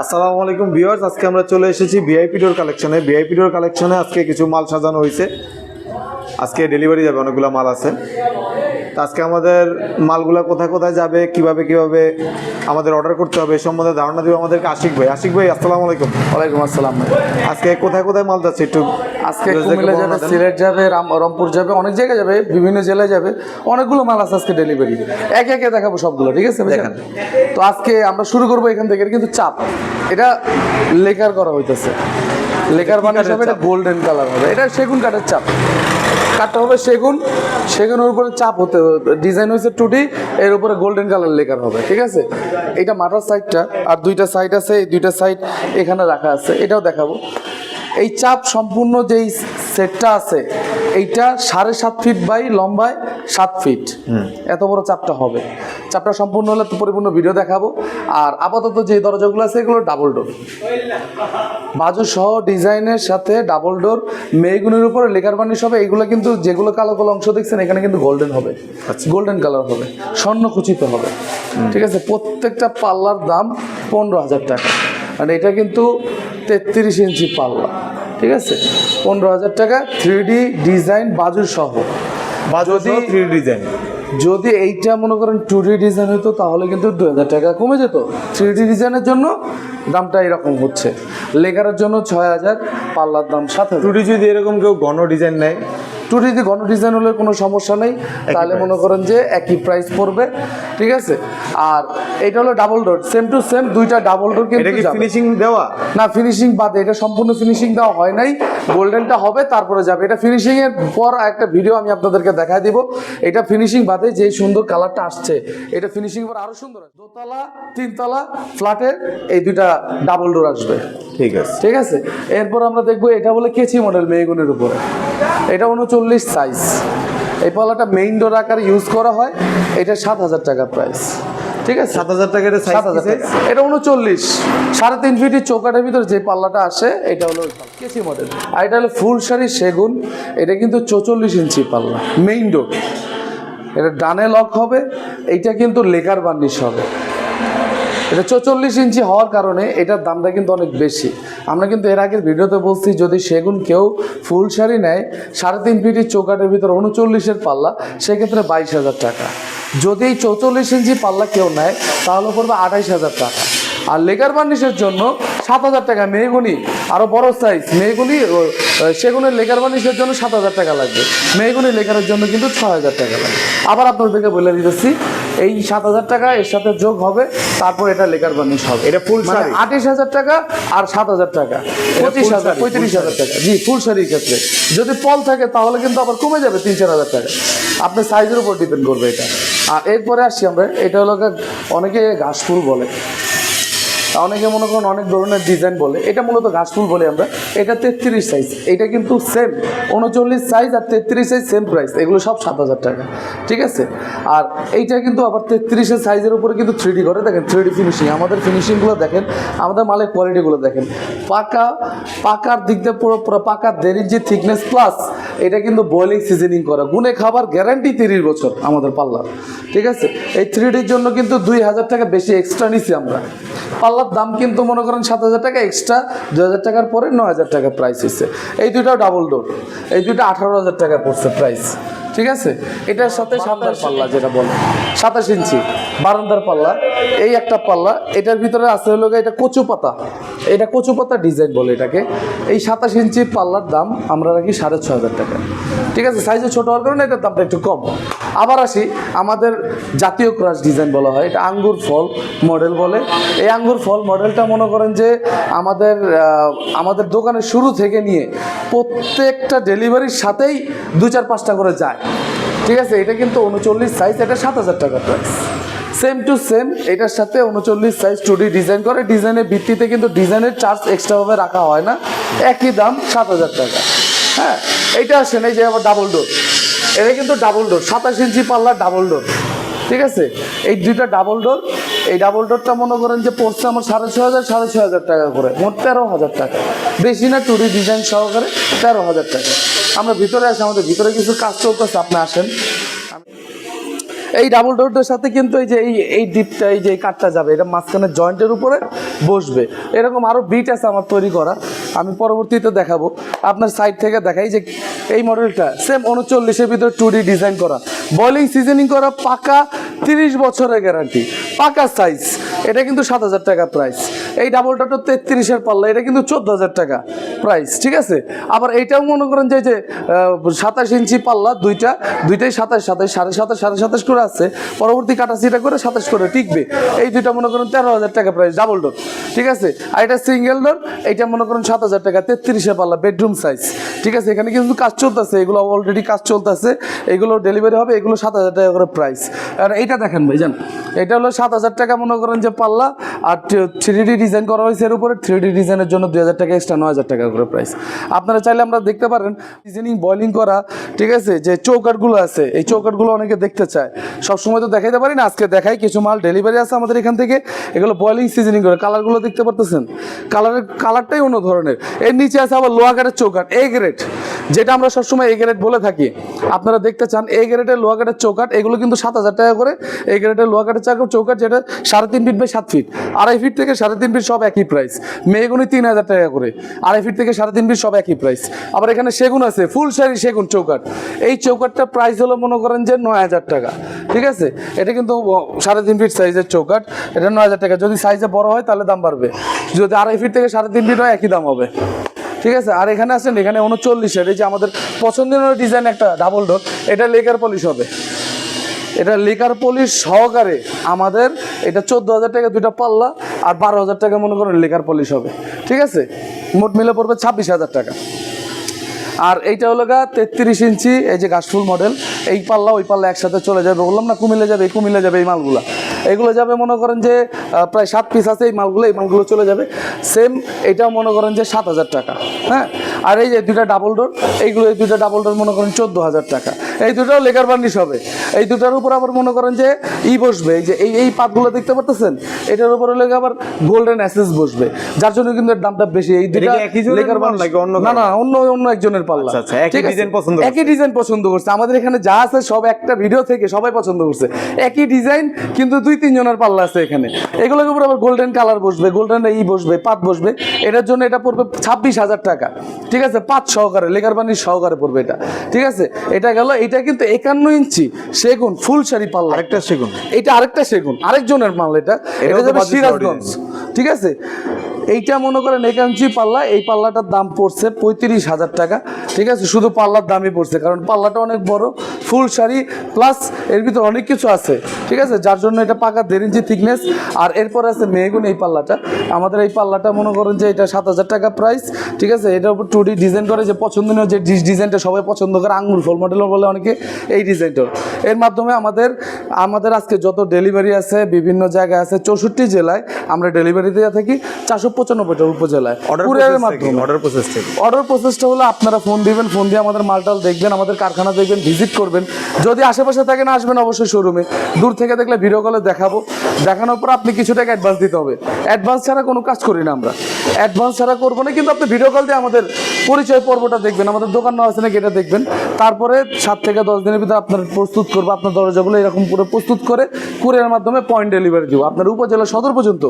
আসসালামু আলাইকুম ভিউয়ার্স, আজকে আমরা চলে এসেছি ভিআইপি ডোর কালেকশনে ভিআইপি ডোর কালেকশনে আজকে কিছু মাল সাজানো হয়েছে আজকে ডেলিভারি যাবে, অনেকগুলো মাল আছে। তো আজকে আমাদের মালগুলা কোথায় কোথায় যাবে কীভাবে কীভাবে আমাদের অর্ডার করতে হবে এই সম্বন্ধে ধারণা দেবে আমাদেরকে আশিক ভাই। আশিক ভাই আসসালামু আলাইকুম। ওয়ালাইকুম আসসালাম আজকে কোথায় কোথায় মাল যাচ্ছে একটু আজকে কুমিল্লা যাবে সিলেট যাবে রংপুর যাবে অনেক জায়গায় যাবে বিভিন্ন জেলায় যাবে। অনেকগুলো মাল আছে আজকে ডেলিভারি একে একে দেখাবো সবগুলো ঠিক আছে দেখান। তো আজকে আমরা শুরু করব এখান থেকে কিন্তু চাপ। এটা লেকার করা হইতেছে। লেকার কাঠের হবে এটা গোল্ডেন কালার হবে। এটা সেগুন কাঠের চাপ। কাঠটা হবে সেগুন। সেগুনের উপরে চাপ হতে ডিজাইন হয়েছে টুটি এর উপরে গোল্ডেন কালার লেকার হবে ঠিক আছে? এটা মাথার সাইডটা আর দুইটা সাইড আছে এই দুইটা সাইড এখানে রাখা আছে। এটাও দেখাবো। এই চাপ সম্পূর্ণ যেই সেটটা আছে এইটা সাড়ে সাত ফিট বাই লম্বায় সাত ফিট এত বড় চাপটা হবে। চাপটা সম্পূর্ণ হলে পরিপূর্ণ ভিডিও দেখাবো। আর আপাতত যে দরজাগুলো আছে এগুলো ডাবল ডোর বাজু সহ ডিজাইনের সাথে ডাবল ডোর মেয়েগুনের উপরে লেকার বানিশ হবে। এগুলো কিন্তু যেগুলো কালো কালো অংশ দেখছেন এখানে কিন্তু গোল্ডেন হবে। গোল্ডেন কালার হবে। স্বর্ণ খুচিত হবে। ঠিক আছে? প্রত্যেকটা পাল্লার দাম পনেরো হাজার টাকা। আর এটা কিন্তু তেত্রিশ ইঞ্চি পাল্লা। ঠিক আছে? পনেরো হাজার টাকা থ্রি ডি ডিজাইন বাজুর সহ। যদি থ্রি ডিজাইন যদি এইটা মনে করেন টু ডি ডিজাইন হতো তাহলে কিন্তু দু হাজার টাকা কমে যেত। থ্রি ডি ডিজাইনের জন্য দামটা এরকম হচ্ছে। লেগারের জন্য ছয় হাজার, পাল্লার দাম সাত হাজার। টু ডি যদি এরকম কেউ ঘন ডিজাইন নেয় টু ঘন ডিজাইন হলে কোনো সমস্যা নেই। তাহলে মনে করেন যে একই প্রাইস পড়বে ঠিক আছে? আর এটা হলো double door same to same দুইটা ডাবল ডোর কিন্তু ফিনিশিং দেওয়া? না ফিনিশিং বাদে এটা সম্পূর্ণ ফিনিশিং দেওয়া হয় নাই। গোল্ডেনটা হবে তারপরে যাবে। এটা ফিনিশিং এর পর একটা ভিডিও আমি আপনাদেরকে দেখায় দিব। এটা ফিনিশিং বাদে যে সুন্দর কালারটা আসছে এটা ফিনিশিং পর আরও সুন্দর দোতলা তিনতলা ফ্ল্যাটের এই দুইটা ডাবল ডোর আসবে। ঠিক আছে। ঠিক আছে? এরপর আমরা দেখব এটা বলে কেচি মডেল মেয়েগুনের উপরে। এটা উনচল্লিশ সাইজ এই পালাটা মেইন ডোর আকারে ইউজ করা হয় এটা সাত হাজার টাকা প্রাইস ঠিক আছে? সাত হাজার টাকা এটা সাত হাজার টাকা। এটা উনচল্লিশ। সাড়ে তিন ফিটের চৌকাটের ভিতরে যে পাল্লাটা আসে এটা হলো কেসি মডেল আর এটা হলো ফুল শাড়ি সেগুন। এটা কিন্তু চৌচল্লিশ ইঞ্চি পাল্লা মেইন ডোর এটা ডানে লক হবে এইটা কিন্তু লেকার বার্নিশ হবে। এটা চৌচল্লিশ ইঞ্চি হওয়ার কারণে এটার দামটা কিন্তু অনেক বেশি। আমরা কিন্তু এর আগের ভিডিওতে বলছি যদি সেগুন কেউ ফুল শাড়ি নেয় সাড়ে তিন ফিটের চৌকাটের ভিতরে উনচল্লিশের পাল্লা সেক্ষেত্রে বাইশ হাজার টাকা। যদি এই চৌচল্লিশ ইঞ্চি পাল্লা কেউ নেয় তাহলে পড়বে আঠাইশ হাজার টাকা। আর লেগার বার্নিশের জন্য সাত হাজার টাকা মেহগুনি আরও বড় সাইজ মেহগুনি ও, সেগুনের লেগার বার্নিশের জন্য সাত হাজার টাকা লাগবে। মেহগুনি লেগারের জন্য কিন্তু ছয় হাজার টাকা লাগবে। আবার আপনাদেরকে বলে দিতেছি এই সাত হাজার টাকা এর সাথে যোগ হবে তারপর এটা লেগার বার্নিশ হবে। এটা full মানে? আঠাশ হাজার টাকা আর সাত হাজার টাকা। পঁচিশ হাজার পঁয়ত্রিশ হাজার টাকা। জি ফুল শাড়ির ক্ষেত্রে। যদি পল থাকে তাহলে কিন্তু আবার কমে যাবে তিন চার হাজার টাকা। আপনার সাইজের উপর ডিপেন্ড করবে এটা। আর এরপরে আসছি আমরা এটা হলো অনেকে ঘাস ফুল বলে। অনেকে মনে করেন অনেক ধরনের ডিজাইন বলে। এটা মূলত ঘাস ফুল বলে আমরা। এটা তেত্রিশ সাইজ এটা কিন্তু সেম উনচল্লিশ সাইজ আর তেত্রিশ সাইজ সেম প্রাইস এগুলো সব সাত হাজার টাকা। ঠিক আছে? আর এইটা কিন্তু আবার তেত্রিশের সাইজের উপরে কিন্তু থ্রি ডি করে। দেখেন থ্রি ডি ফিনিশিং আমাদের ফিনিশিংগুলো দেখেন, আমাদের মালের কোয়ালিটিগুলো দেখেন। পাকা, পাকার দিক দিয়ে পুরো পুরো পাকা দেরির যে থিকনেস প্লাস এটা কিন্তু বয়েলিং সিজনিং করা। গুনে খাবার গ্যারান্টি তিরিশ বছর আমাদের পাল্লার। ঠিক আছে? এই থ্রি ডির জন্য কিন্তু দুই হাজার টাকা বেশি এক্সট্রা নিছি আমরা। পাল্লার দাম কিন্তু মনে করেন সাত হাজার টাকা এক্সট্রা দু হাজার টাকার পরে ন হাজার টাকা প্রাইস হয়েছে এই দুইটাও ডাবল ডোর এই দুইটা আঠারো হাজার টাকা পড়ছে প্রাইস ঠিক আছে? এটার সাথে সাতাশ পাল্লা যেটা বলে। সাতাশ ইঞ্চি। বারান্দার পাল্লা। এই একটা পাল্লা। এটার ভিতরে আছে হলো এটা কচু পাতা। এটা কচু পাতা ডিজাইন বলে এটাকে। এই সাতাশ ইঞ্চি পাল্লার দাম আমরা রাখি সাড়ে ছ হাজার টাকা। ঠিক আছে? সাইজে ছোট হওয়ার কারণে এটার দামটা একটু কম। আবার আসি, আমাদের জাতীয় ক্রাশ ডিজাইন বলা হয়, এটা আঙ্গুর ফল মডেল বলে। এই আঙ্গুর ফল মডেলটা মনে করেন যে আমাদের আমাদের দোকানের শুরু থেকে নিয়ে প্রত্যেকটা ডেলিভারির সাথেই দু চার পাঁচটা করে যায়। ঠিক আছে? এটা কিন্তু উনচল্লিশ সাইজ এটা সাত হাজার টাকা প্রাইস সেম টু সেম এটার সাথে উনচল্লিশ সাইজ টুডি ডিজাইন করে। ডিজাইনের ভিত্তিতে কিন্তু ডিজাইনের চার্জ এক্সট্রাভাবে রাখা হয় না। একই দাম সাত হাজার টাকা। হ্যাঁ? এইটা আসেন, এই যে আবার ডাবল ডোর এটা কিন্তু ডাবল ডোর সাতাশ ইঞ্চি পাল্লা ডাবল ডোর ঠিক আছে? এই দুইটা ডাবল ডোর এই ডাবল ডোরটা মনে করেন যে পড়ছে আমার সাড়ে ছ হাজার, সাড়ে ছ হাজার টাকা করে, মোট তেরো হাজার টাকা। বেশি না টুরি ডিজাইন সহকারে তেরো হাজার টাকা। আমরা ভিতরে আসি, আমাদের ভিতরে কিছু কাজ চলতেছে, আপনি আসেন। এই ডাবল ডোরটার সাথে কিন্তু এই যে এই এই ডিপটা এই যে কাঠটা যাবে, এটা মাঝখানে জয়েন্টের উপরে বসবে। এরকম আরও বিট আছে আমার তৈরি করা, আমি পরবর্তীতে দেখাবো। আপনার সাইড থেকে দেখাই যে এই মডেলটা সেম উনচল্লিশের ভিতরে টু ডি ডিজাইন করা। বলিং সিজনিং করা, পাকা, তিরিশ বছরের গ্যারান্টি পাকা সাইজ এটা কিন্তু সাত হাজার টাকা প্রাইস এই ডাবলটা তো তেত্রিশের পাল্লা, এটা কিন্তু চোদ্দ হাজার টাকা। প্রাইস ঠিক আছে? আবার এইটাও মনে করেন যে যে সাতাশ ইঞ্চি পাল্লা দুইটা, দুইটাই সাতাশ সাতাশ, সাড়ে সাতাশ সাড়ে সাতাশ করে আছে। পরবর্তী কাটাছিটা করে সাতাশ করে টিকবে। এই দুইটা মনে করেন তেরো হাজার টাকা প্রাইস ডাবল ডোর ঠিক আছে? আর এটা সিঙ্গেল ডোর এইটা মনে করেন সাত হাজার টাকা তেত্রিশে পাল্লা বেডরুম সাইজ ঠিক আছে? এখানে কিন্তু কাজ চলতেছে, এগুলো অলরেডি কাজ চলতেছে, এগুলো ডেলিভারি হবে, এগুলো সাত হাজার টাকা করে প্রাইস আর এইটা দেখেন ভাই জান এটা হলো সাত হাজার টাকা মনে করেন যে পাল্লা, আর থ্রি ডি ডিজাইন করা হয়েছে এর উপরে থ্রি ডি ডিজাইনের জন্য দুই হাজার টাকা এক্সট্রা নয় হাজার টাকা করে প্রাইস আপনারা চাইলে আমরা দেখতে পারেন ডিজাইনিং বয়লিং করা, ঠিক আছে, যে চৌকাটগুলো আছে, এই চৌকাটগুলো অনেকে দেখতে চায়। সবসময় তো দেখাইতে পারি না, আজকে দেখাই কিছু মাল ডেলিভারি আছে আমাদের এখান থেকে। এগুলো বয়লিং সিজনিং করে। কালারগুলো দেখতে পারতেছেন? কালারের কালারটাই অন্য ধরনের। এর নিচে আছে আবার লোয়া কাঠের চৌকাট এ গ্রেড যেটা আমরা সবসময় এ গ্রেড বলে থাকি। আপনারা দেখতে চান এ গ্রেডের লোয়া কাঠের চৌকাট এগুলো কিন্তু সাত হাজার টাকা করে। এ গ্রেডের লোয়া কাঠের চাকা চৌকাট যেটা সাড়ে তিন ফিট বাই সাত ফিট আড়াই ফিট থেকে সাড়ে তিন ফিট সব একই প্রাইস মেয়েগুনি তিন হাজার টাকা করে। আড়াই ফিট থেকে সাড়ে তিন ফিট সব একই প্রাইস আবার এখানে সেগুন আছে, ফুল সারি সেগুন চৌকাট এই চৌকাটটা প্রাইস হলো মনে করেন যে নয় হাজার টাকা, ঠিক আছে? এটা কিন্তু সাড়ে তিন ফিট সাইজের চৌকাট এটা নয় হাজার টাকা। যদি সাইজে বড় হয় তাহলে দাম বাড়বে। যদি আড়াই ফিট থেকে সাড়ে তিন ফিট হয়, একই দাম হবে। ঠিক আছে? আর এখানে আছেন এখানে উনচল্লিশের এই যে আমাদের পছন্দের ডিজাইন একটা ডাবল ডোর এটা লেকার পলিশ হবে। এটা লেকার পলিশ সহকারে আমাদের এটা চোদ্দ হাজার টাকা দুইটা পাল্লা, আর বারো হাজার টাকা মনে করেন লেকার পলিশ হবে। ঠিক আছে? মোট মিলে পড়বে ছাব্বিশ হাজার টাকা। আর এইটা হলো গা তেত্রিশ ইঞ্চি, এই যে গাছফুল মডেল এই পাল্লা ওই পাল্লা একসাথে চলে যাবে। বললাম না, কুমিলে যাবে, এই কুমিলে যাবে এই মালগুলা। এগুলো যাবে মনে করেন যে প্রায় সাত পিস আছে এই মালগুলো এই মালগুলো চলে যাবে। সেম এটাও মনে করেন যে সাত হাজার টাকা হ্যাঁ? আর এই যে দুইটা ডাবল ডোর এইগুলো এই দুইটা ডাবল ডোর মনে করেন চোদ্দ হাজার টাকা। এই দুটাও লেকার বার্নিশ হবে। এই দুটার উপর আবার মনে করেন যে ই বসবে। এই যে এই এই পাতগুলো দেখতে পারতেছেন? এটার উপরে লেগে আবার গোল্ডেন অ্যাসেস বসবে। যার জন্য কিন্তু এর দামটা বেশি। এই দুটা লেকার বার্নিশ না না অন্য অন্য একজনের পাল্লা। আচ্ছা, আচ্ছা, একই ডিজাইন পছন্দ করছে। একই ডিজাইন পছন্দ করছে। আমাদের এখানে যা আছে সব একটা ভিডিও থেকে সবাই পছন্দ করছে। একই ডিজাইন কিন্তু দুই তিন জনের পাল্লা আছে এখানে। এগুলোর উপর আবার গোল্ডেন কালার বসবে গোল্ডেন ই বসবে পাত বসবে। এটার জন্য এটা পড়বে ছাব্বিশ হাজার টাকা। ঠিক আছে? পাঁচ সহকারে লেকার বানির সহকারে পড়বে এটা। ঠিক আছে? এটা গেল এটা কিন্তু একান্ন ইঞ্চি সেগুন ফুল শাড়ি পাল্লা। আরেকটা সেগুন। এটা আরেকটা সেগুন আরেকজনের মাল এটা। এটা যাবে সিরাজগঞ্জ। ঠিক আছে? এইটা মনে করেন একাঞ্চি পাল্লা এই পাল্লাটার দাম পড়ছে পঁয়ত্রিশ হাজার টাকা। ঠিক আছে? শুধু পাল্লার দামই পড়ছে কারণ পাল্লাটা অনেক বড় ফুল শাড়ি প্লাস এর ভিতরে অনেক কিছু আছে। ঠিক আছে? যার জন্য এটা পাকা দেড় ইঞ্চি থিকনেস আর এরপর আছে মেহগুন এই পাল্লাটা। আমাদের এই পাল্লাটা মনে করেন যে এটা সাত হাজার টাকা প্রাইস ঠিক আছে? এটার উপর টু ডিজাইন করে যে পছন্দনীয় যে ডিজাইনটা সবাই পছন্দ করে, আঙ্গুর ফল মডেল বলে অনেকে, এই ডিজাইনটা এর মাধ্যমে আমাদের আমাদের আজকে যত ডেলিভারি আছে বিভিন্ন জায়গায় আছে চৌষট্টি জেলায় আমরা ডেলিভারি দিয়ে থাকি চারশো পঁচানব্বইটা উপজেলায়। অর্ডার কুরিয়ারের মাধ্যমে। অর্ডার প্রসেস অর্ডার প্রসেসটা হলো আপনারা ফোন দিবেন ফোন দিয়ে আমাদের মালটাল দেখবেন আমাদের কারখানা দেখবেন ভিজিট করবেন। যদি আশেপাশে থাকেন আসবেন অবশ্যই শোরুমে দূর থেকে দেখলে ভিডিও কলে দেখাবো। দেখানোর পর আপনি কিছু টাকা অ্যাডভান্স দিতে হবে। অ্যাডভান্স ছাড়া কোনো কাজ করি না আমরা। অ্যাডভান্স ছাড়া করব না কিন্তু আপনি ভিডিও কল দিয়ে আমাদের পরিচয় পর্বটা দেখবেন। আমাদের দোকান না আছে নাকি এটা দেখবেন। তারপরে সাত থেকে দশ দিনের ভিতরে আপনার প্রস্তুত করব আপনার দরজাগুলো এরকম করে প্রস্তুত করে কুরিয়ার মাধ্যমে পয়েন্ট ডেলিভারি দিব। আপনার উপজেলা সদর পর্যন্ত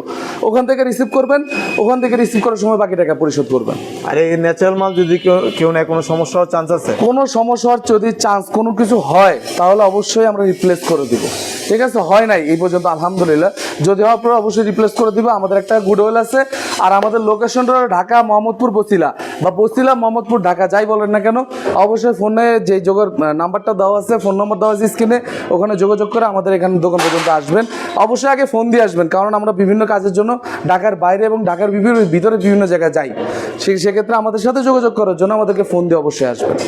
ওখান থেকে রিসিভ করবেন ওখান থেকে রিসিভ করার সময় বাকি টাকা পরিশোধ করবেন। আর এই ন্যাচারাল মাল যদি কেউ কেউ নেয় কোনো সমস্যা হওয়ার চান্স আছে? কোনো সমস্যা হওয়ার যদি চান্স কোনো কিছু হয় তাহলে অবশ্যই আমরা রিপ্লেস করে দিব। ঠিক আছে? হয় নাই এই পর্যন্ত আলহামদুলিল্লাহ। যদি হওয়ার পর অবশ্যই রিপ্লেস করে দিব। আমাদের একটা গুডওয়েল আছে। আর আমাদের লোকেশনটা ঢাকা মোহাম্মদপুর বসিলা। বা বসিলা মোহাম্মদপুর, ঢাকা, যাই বলেন না কেন, অবশ্যই ফোনে যে যোগের নাম্বারটা দেওয়া আছে, ফোন নম্বর দেওয়া আছে স্ক্রিনে, ওখানে যোগাযোগ করে আমাদের এখানে দোকান পর্যন্ত আসবেন। অবশ্যই আগে ফোন দিয়ে আসবেন, কারণ আমরা বিভিন্ন কাজের জন্য ঢাকার বাইরে এবং ঢাকার বিভিন্ন, ভিতরে বিভিন্ন জায়গায় যাই। সেই সেক্ষেত্রে আমাদের সাথে যোগাযোগ করার জন্য আমাদেরকে ফোন দিয়ে অবশ্যই আসবেন।